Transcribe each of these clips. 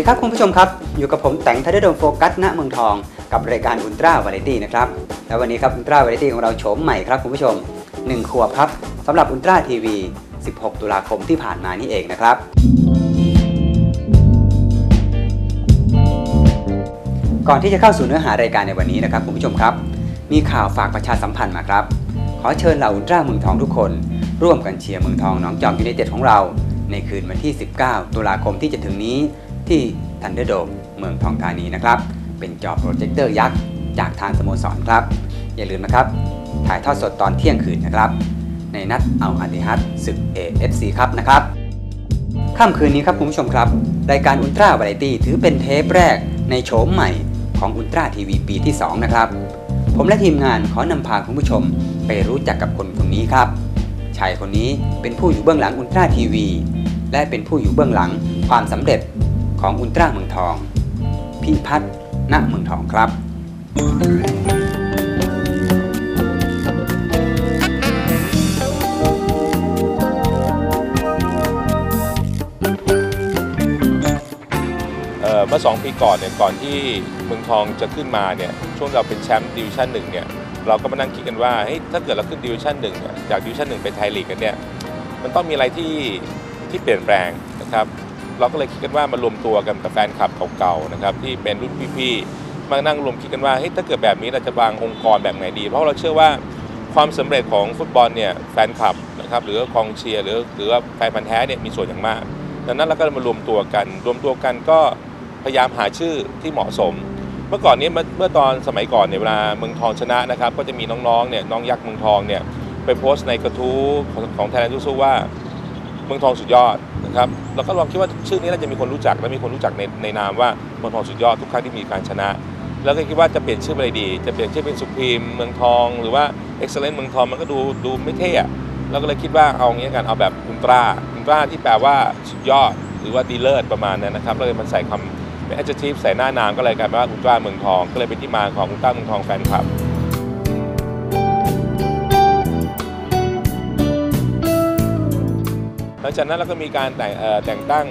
ดีครับคุณผู้ชมครับ อยู่กับผมแต่งทัดดงโฟกัสณเมืองทองกับรายการอุลตร้าวาไรตี้นะครับ และวันนี้ครับอุลตร้าวาไรตี้ของเราโฉมใหม่ครับคุณผู้ชม 1 ขวบครับสำหรับอุลตร้าทีวี 16 ตุลาคมที่ผ่านมานี่เองนะครับ ก่อนที่จะเข้าสู่เนื้อหารายการในวันนี้นะครับคุณผู้ชมครับ มีข่าวฝากประชาสัมพันธ์มาครับ ขอเชิญเหล่าอุลตร้าเมืองทองทุกคน ร่วมกันเชียร์เมืองทองน้องจอมยูไนเต็ดของเรา ในคืนวันที่ 19 ตุลาคมที่จะถึงนี้ ที่ทันเดอร์โดมเมืองทองธานีนะครับ เป็นจอโปรเจคเตอร์ยักษ์จากทางสโมสรครับ อย่าลืมนะครับ ถ่ายทอดสดตอนเที่ยงคืนนะครับ ในนัดเอาอาติฮัตศึก AFC ครับนะครับค่ำคืนนี้ครับคุณผู้ชมครับ รายการอุลตร้า v าไรตี้ถือเป็นเทปแรกในโฉมใหม่ของอุลตร้าทีวีปีที่ 2 นะครับ ผมและทีมงานขอนำพาคุณผู้ชมไปรู้จักกับคนคนนี้ครับ ชายคนนี้เป็นผู้อยู่เบื้องหลังอุลตร้าทีวีและเป็นผู้อยู่เบื้องหลังความสำเร็จ ของอุลตร้าเมืองทองพิพัฒน์ณเมืองทองครับ เอ่อเมื่อ 2 ปีก่อนเนี่ยก่อนที่เมืองทองจะขึ้นมาเนี่ยช่วงเราเป็นแชมป์ดิวิชั่นหนึ่งเนี่ยเราก็มานั่งคิดกันว่าเฮ้ยถ้าเกิดเราขึ้นดิวิชั่นหนึ่งเนี่ยจากดิวิชั่นหนึ่งไปไทยลีกกันเนี่ยมันต้องมีอะไรที่ที่เปลี่ยนแปลงนะครับ เราก็เลยคิดกันว่ามารวมตัวกันกับแฟนคลับเก่าๆนะครับที่เป็นรุ่นพี่ๆมานั่งรวมคิดกันว่าเฮ้ยถ้าเกิดแบบนี้เราจะวางองค์กรแบบไหนดี เพราะเราเชื่อว่าความสำเร็จของฟุตบอลเนี่ยแฟนคลับนะครับหรือว่ากองเชียร์หรือหรือว่าแฟนพันธ์แท้เนี่ยมีส่วนอย่างมาก ดังนั้นเราก็มารวมตัวกัน รวมตัวกันก็พยายามหาชื่อที่เหมาะสม เมื่อก่อนนี้เมื่อตอนสมัยก่อนเนี่ยเวลาเมืองทองชนะนะครับก็จะมีน้องๆเนี่ยน้องยักษ์เมืองทองเนี่ยไปโพสต์ในกระทู้ของไทยแลนด์สู้ว่า มืองทองสุดยอดนะครับเราก็ลองคิดว่าชื่อนี้น่าจะมีคนรู้จักและมีคนรู้จักในในนามว่าเมืองทองสุดยอดทุกครั้งที่มีการชนะ แล้วก็คิดว่าจะเปลี่ยนชื่อเป็นอะไรดี จะเปลี่ยนชื่อเป็นสุพรีมเมืองทองหรือว่าเอ็กซ์เลนเมืองทองมันก็ดูดูไม่เท่อะเราก็เลยคิดว่าเอางี้กันเอาแบบอุลตร้าอุลตร้าที่แปลว่าสุดยอดหรือว่าดีเลิศประมาณนั้นนะครับเราเลยมันใส่คำเป็น adjective ใส่หน้านามก็เลยกลายเป็นว่าอุลตร้าเมืองทอง ก็เลยเป็นที่มาของอุลตร้าเมืองทองแฟนคลับ ลังจากนั้นเราก็มีการแต่งแต่งตั้ง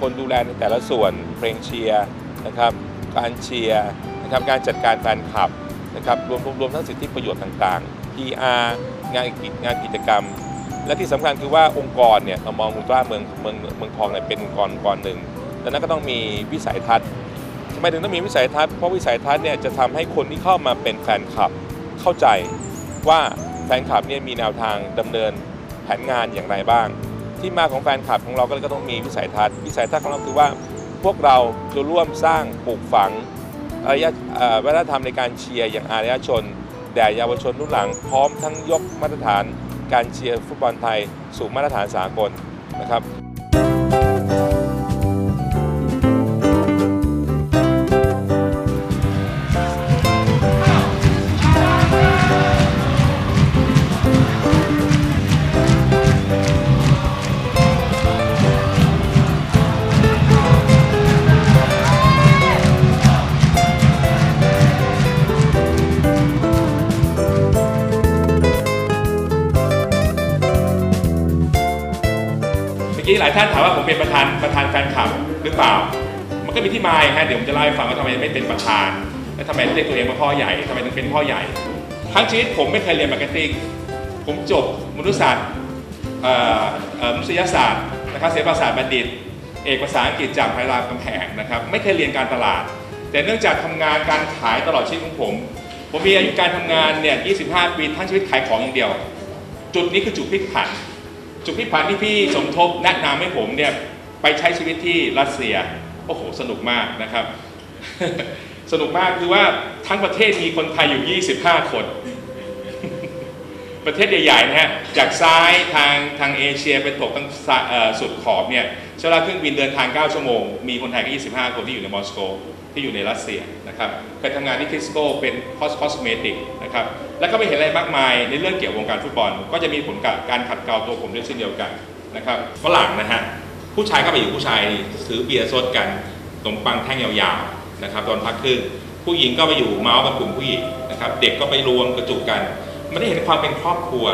คนดูแลในแต่ละส่วนเพลงเชียร์นะครับการเชียร์นะครับการจัดการแฟนคลับนะครับรวมรวมทั้งสิทธิประโยชน์ต่างๆ PR งานกิจงานกิจกรรม และที่สำคัญคือว่าองค์กรเนี่ยเรามองอุลตร้าเมืองเมืองเมืองทองเนี่ยเป็นองค์กรองค์กรหนึ่งดังนั้นก็ต้องมีวิสัยทัศน์ทำไมถึงต้องมีวิสัยทัศน์เพราะวิสัยทัศน์เนี่ยจะทำให้คนที่เข้ามาเป็นแฟนคลับเข้าใจว่าแฟนคลับเนี่ยมีแนวทางดำเนินแผนงานอย่างไรบ้าง ที่มาของแฟนคลับของเราก็เลยก็ต้องมีวิสัยทัศน์วิสัยทัศน์ของเราคือว่าพวกเราจะร่วมสร้างปลูกฝังอารยะวัฒนธรรมในการเชียร์อย่างอารยชน แด่เยาวชนรุ่นหลัง พร้อมทั้งยกมาตรฐานการเชียร์ฟุตบอลไทยสู่มาตรฐานสากลนะครับ กี้หลายท่านถามว่าผมเป็นประธานประธานแฟนคลับหรือเปล่า มันก็มีที่มาอย่างฮะเดี๋ยวผมจะเล่าให้ฟังว่าทำไมไม่เป็นประธาน และทำไมต้องเรียกตัวเองว่าพ่อใหญ่ทำไมถึงเป็นพ่อใหญ่ ทั้งชีวิตผมไม่เคยเรียนมาร์เก็ตติ้งผมจบมนุษยศาสตร์อ่อเอ่อมนุษยศาสตร์นะครับเศรษฐศาสตร์บัณฑิต เอกภาษาอังกฤษจากมหาวิทยาลัยรามคำแหงนะครับไม่เคยเรียนการตลาด แต่เนื่องจากทำงานการขายตลอดชีวิตของผม ผมมีอายุการทำงานเนี่ย 25 ปีทั้งชีวิตขายของอย่างเดียว จุดนี้คือจุดพลิกผัน จุดพลิกผันที่พี่สมทบแนะนำให้ผมเนี่ยไปใช้ชีวิตที่รัสเซีย โอ้โห สนุกมากนะครับ สนุกมากคือว่าทั้งประเทศมีคนไทยอยู่ 25 คน ประเทศใหญ่ๆนะฮะ จากซ้ายทางทางเอเชียไปตกทางสุดขอบเนี่ยใช้เวลาเครื่องบินเดินทาง 9 ชั่วโมง มีคนไทยแค่25 คนที่อยู่ในมอสโกที่อยู่ในรัสเซียนะครับ ไปทำงานที่ทิสโก้เป็นคอสคอสเมติก นะครับแล้วก็ไม่เห็นอะไรมากมายในเรื่องเกี่ยววงการฟุตบอล ก็จะมีผลกับการขัดเกลาตัวผมด้วยเช่นเดียวกันนะครับฝรั่งนะฮะผู้ชายก็ไปอยู่ผู้ชายถือเบียร์ซดกันขนมปังแท่งยาวๆนะครับตอนพักครึ่งผู้หญิงก็ไปอยู่เมาส์กับกลุ่มผู้หญิงนะครับเด็กก็ไปรวมกระจุกกันไมันได้เห็นความเป็นครอบครัว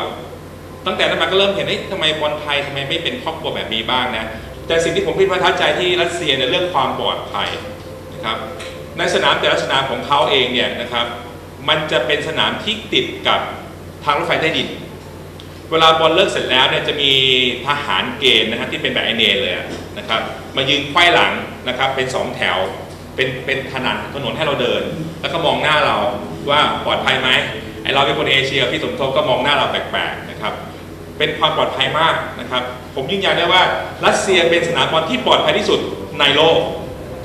ตั้งแต่นั้นมาก็เริ่มเห็นเอ๊ะทำไมบอลไทยทำไมไม่เป็นครอบครัวแบบนี้บ้างนะแต่สิ่งที่ผมพิพทับใจที่รัสเซียในยเรื่องความปลอดภัยนะครับในสนามแต่ละสนามของเขาเองเนี่ยนะครับ มันจะเป็นสนามที่ติดกับทางรถไฟใต้ดิน เวลาบอลเลิกเสร็จแล้วเนี่ยจะมีทหารเกณฑ์นะครับที่เป็นแบบไอเนเลยนะครับมายืนไขว้หลังนะครับเป็นสองแถวเป็นเป็นถนนถนนให้เราเดิน แล้วก็มองหน้าเราว่าปลอดภัยไหมไอเราเป็นคนเอเชียพี่สมทบก็มองหน้าเราแปลกๆนะครับเป็นความปลอดภัยมากนะครับ ผมยืนยันได้ว่ารัสเซียเป็นสนามบอลที่ปลอดภัยที่สุดในโลก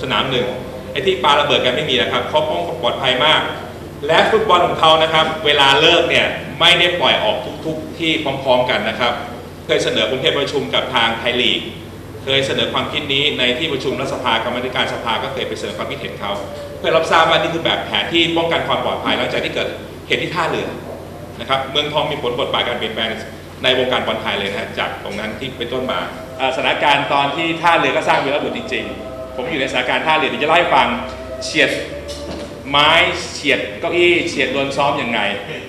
สนามหนึ่งไอ้ที่ปาระเบิดกันไม่มีนะครับเขาป้องปลอดภัยมาก และฟุตบอลของเขานะครับ เวลาเลิกเนี่ยไม่ได้ปล่อยออกทุกๆ ที่พร้อมๆกันนะครับ เคยเสนอผมเคยประชุมกับทางไทยลีก เคยเสนอความคิดนี้ในที่ประชุมรัฐสภากรรมาธิการสภาก็เคยไปเสนอความคิดเห็นเขาเพื่อรับทราบว่านี่คือแบบแผนที่ป้องกันความปลอดภัยหลังจากที่เกิดเหตุที่ท่าเรือนะครับเมืองทองมีผลบทบาทการเปลี่ยนแปลงในวงการบอลไทยเลยนะจากตรงนั้นที่เป็นต้นมาสถานการณ์ตอนที่ท่าเรือก็สร้างวีรบุรุษจริง ๆ ผมอยู่ในสถานการณ์ท่าเรือเดี๋ยวจะเล่าให้ฟังเฉียด ไม้เฉียดเก้าอี้เฉียดโดนซ้อมยังไง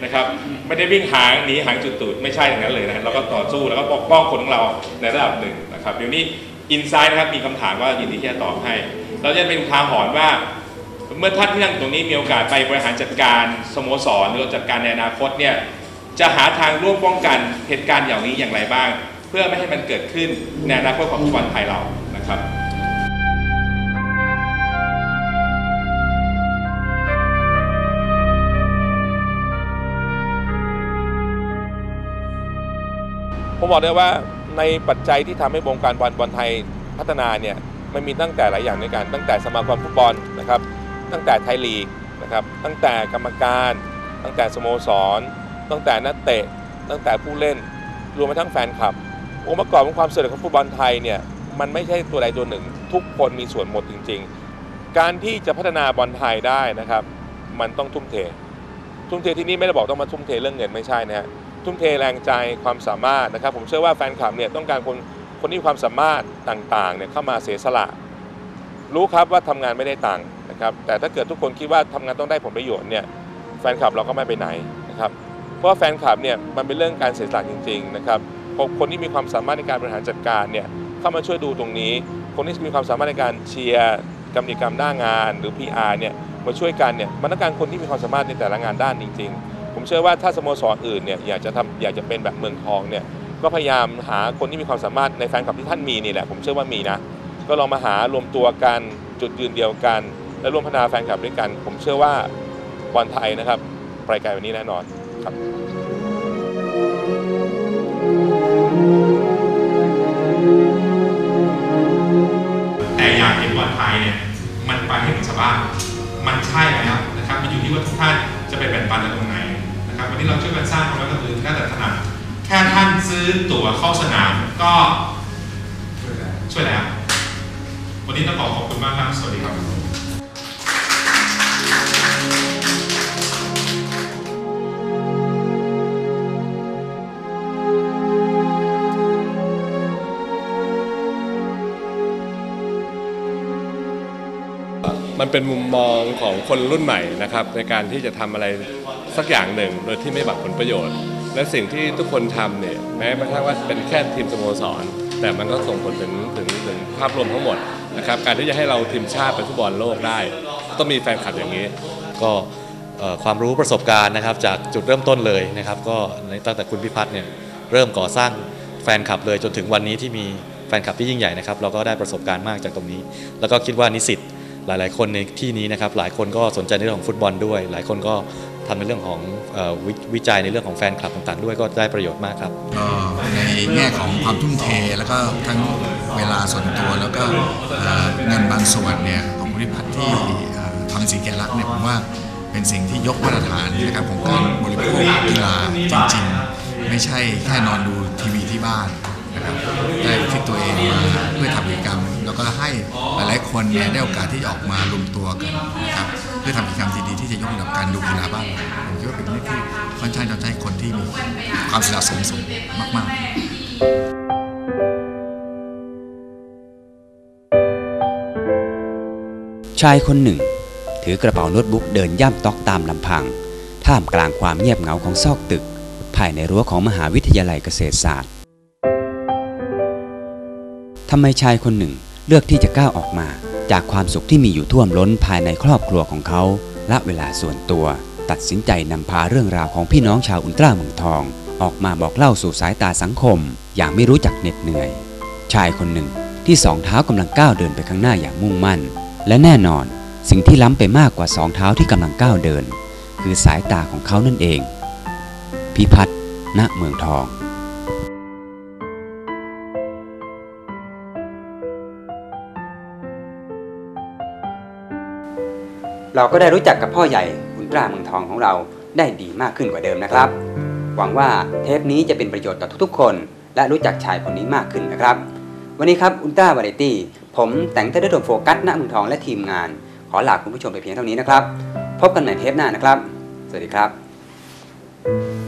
นะครับไม่ได้วิ่งหางหนีหางจุดตูดไม่ใช่อย่างนั้นเลยนะเราก็ต่อสู้แล้วก็ปกป้องคนของเราในระดับหนึ่งนะครับเดี๋ยวนี้อินไซด์นะครับมีคำถามว่ายินดีที่จะตอบให้ เราจะเป็นทาหรณ์ว่า เมื่อท่านที่นั่งตรงนี้มีโอกาสไปบริหารจัดการสโมสรหรือจัดการในอนาคตเนี่ยจะหาทางร่วมป้องกันเหตุการณ์อย่างนี้อย่างไรบ้าง เพื่อไม่ให้มันเกิดขึ้นในอนาคตของฟุตบอลไทยเรานะครับ บอกได้ว่าในปัจจัยที่ทำให้วงการบอลบอลไทยพัฒนาเนี่ยมันมีตั้งแต่หลายอย่างด้วยกันตั้งแต่สมาคมฟุตบอลนะครับตั้งแต่ไทยลีกนะครับตั้งแต่กรรมการ ตั้งแต่สโมสร ตั้งแต่นักเตะ ตั้งแต่ผู้เล่น รวมไปทั้งแฟนคลับองค์ประกอบของความสำเร็จของฟุตบอลไทยเนี่ยมันไม่ใช่ตัวใดตัวหนึ่ง ทุกคนมีส่วนหมดจริง ๆ การที่จะพัฒนาบอลไทยได้นะครับ มันต้องทุ่มเท ทุ่มเทที่นี่ไม่ได้บอกต้องมาทุ่มเทเรื่องเงินไม่ใช่นะฮะ ทุ่มเทแรงใจความสามารถนะครับ ผมเชื่อว่าแฟนคลับเนี่ยต้องการคนคนที่มีความสามารถต่างๆเนี่ยเข้ามาเสียสละ รู้ครับว่าทำงานไม่ได้ตังค์นะครับ แต่ถ้าเกิดทุกคนคิดว่าทำงานต้องได้ผลประโยชน์เนี่ยแฟนคลับเราก็ไม่ไปไหนนะครับ เพราะว่าแฟนคลับเนี่ยมันเป็นเรื่องการเสียสละจริง ๆ นะครับคนที่มีความสามารถในการบริหารจัดการเนี่ยเข้ามาช่วยดูตรงนี้ คนที่มีความสามารถในการเชียร์กรรมกรรมหน้างานหรือ PR เนี่ยมาช่วยกันเนี่ยมันต้องการคนที่มีความสามารถในแต่ละงานด้านจริง ๆ ผมเชื่อว่าถ้าสโมสรอื่นเนี่ยอยากจะทำอยากจะเป็นแบบเมืองทองเนี่ยก็พยายามหาคนที่มีความสามารถในแฟนคลับที่ท่านมีนี่แหละผมเชื่อว่ามีนะ ก็ลองมาหารวมตัวกันจุดยืนเดียวกัน และร่วมพัฒนาแฟนคลับด้วยกัน ผมเชื่อว่าบอลไทยนะครับไปไกลกวันนี้แน่นอนครับ เข้าสนามก็ช่วยแล้ววันนี้ต้องขอขอบคุณมากครับ สวัสดีครับมันเป็นมุมมองของคนรุ่นใหม่นะครับในการที่จะทำอะไรสักอย่างหนึ่ง โดยที่ไม่บัดผลประโยชน์ และสิ่งที่ทุกคนทำเนี่ยแม้กระทั่งว่าเป็นแค่ทีมสโมสร แต่มันก็ส่งผลถึงถึงถึงภาพรวมทั้งหมดนะครับการที่จะให้เราทีมชาติไปฟุตบอลโลกได้ ต้องมีแฟนคลับอย่างนี้ ก็เอ่อความรู้ประสบการณ์นะครับ จากจุดเริ่มต้นเลยนะครับ ก็ในตั้งแต่คุณพิพัฒน์เนี่ยเริ่มก่อสร้างแฟนคลับเลยจนถึงวันนี้ที่มีแฟนคลับที่ยิ่งใหญ่นะครับเราก็ได้ประสบการณ์มากจากตรงนี้ แล้วก็คิดว่านิสิตหลาย ๆ คนในที่นี้นะครับหลายคนก็สนใจในเรื่องของฟุตบอลด้วย หลายคนก็ ทำในเรื่องของอววิจัยในเรื่องของแฟนคลับต่างๆ ด้วยก็ได้ประโยชน์มากครับก็ในแง่ของความทุ่มเทแล้วก็ทั้งเวลาส่วนตัวแล้วก็เงินบางส่วนเนี่ยของบริพัฒน์ที่เอ่อทำสีแกลักษณ์เนี่ยผมว่าเป็นสิ่งที่ยกมาตรฐานนะครับของการบริโภคกีฬาจริงๆ ไม่ใช่แค่นอนดูทีวีที่บ้านนะครับได้ฟิตตัวเองมาเพื่อทำกิจกรรม แล้วก็ให้หลายๆคนเนี่ยได้โอกาสที่ออกมารวมตัวกันนะครับ พื่อทำกิจกรรมดีๆที่จะยกระดับการดูกีฬาบ้านเราผมคิดว่าเป็นเรื่องที่ค่อนข้างจะให้คนที่มีความสนับสนุนสูงมาก ๆชายคนหนึ่ง ถือกระเป๋าโน้ตบุ๊กเดินย่ำต๊อกตามลำพัง ท่ามกลางความเงียบเหงาของซอกตึก ภายในรั้วของมหาวิทยาลัยเกษตรศาสตร์ทำไมชายคนหนึ่งเลือกที่จะก้าวออกมา จากความสุขที่มีอยู่ท่วมล้นภายในครอบครัวของเขาละเวลาส่วนตัว ตัดสินใจนำพาเรื่องราวของพี่น้องชาวอุลตร้าเมืองทอง ออกมาบอกเล่าสู่สายตาสังคม อย่างไม่รู้จักเหน็ดเหนื่อย ชายคนหนึ่งที่สองเท้ากำลังก้าวเดินไปข้างหน้าอย่างมุ่งมั่น และแน่นอนสิ่งที่ล้ำไปมากกว่าสองเท้าที่กำลังก้าวเดิน คือสายตาของเขานั่นเอง พิพัฒน์ณเมืองทอง เราก็ได้รู้จักกับพ่อใหญ่ขุนตราเมืองทองของเราได้ดีมากขึ้นกว่าเดิมนะครับ หวังว่าเทปนี้จะเป็นประโยชน์ต่อทุกๆคน และรู้จักชายคนนี้มากขึ้นนะครับ วันนี้ครับอุลตร้าวาไรตี้ผมแต่งเทเลโทโฟกัสณเมืองทองและทีมงาน ขอลาคุณผู้ชมไปเพียงเท่านี้นะครับ พบกันใหม่เทปหน้านะครับ สวัสดีครับ